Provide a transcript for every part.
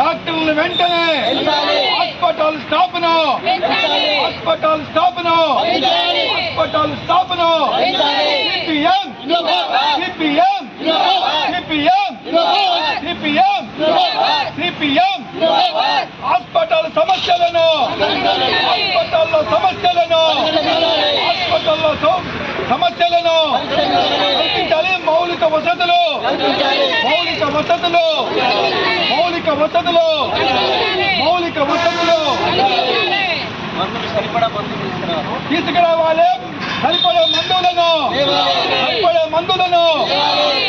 డాక్టర్లు వెంటనే హాస్పిటల్ స్థాపన. హాస్పిటల్ స్థాపన. హాస్పిటల్ స్థాపన. CPM. CPM. CPM. CPM. CPM. Hospital సమస్యలను. హాస్పిటల్లో సమస్యలను. హాస్పిటల్లో సమ- సమస్యలను. కల్పించాలి మౌలిక వసతులు. మౌలిక వసతులు. మౌలిక వసతులు మౌలిక వసతులు తీసుకురావాలి. సరిపడే మందులను. సరిపడే మందులను.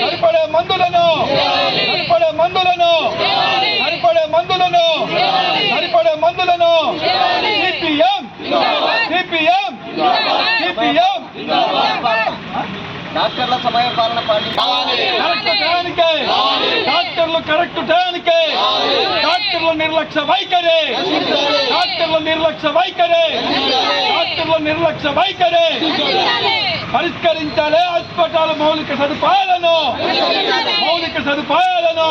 సరిపడే మందులను. సరిపడే మందులను. సరిపడే మందులను. సరిపడే మందులను. సిపిఎం. సిపిఎం. సిపిఎం. డాక్టర్ల సమయ పాలన డాక్టర్లు కరెక్ట్ టైంకే. డాక్టర్ల నిర్లక్ష్య వైఖరి. డాక్టర్ల నిర్లక్ష్య వైఖరి. డాక్టర్ల నిర్లక్ష్య వైఖరి. పరిష్కరించాలి హాస్పిటల్ మౌలిక సదుపాయాలను. మౌలిక సదుపాయాలను.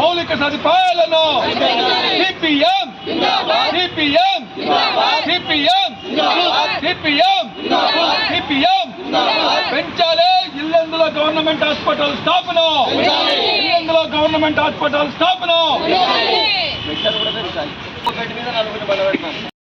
మౌలిక సదుపాయాలను. CPM. CPM. CPM. CPM. CPM. పెంచాలి ఇల్లందులో గవర్నమెంట్ హాస్పిటల్ స్థాపన గవర్నమెంట్ హాస్పిటల్ స్థాపన!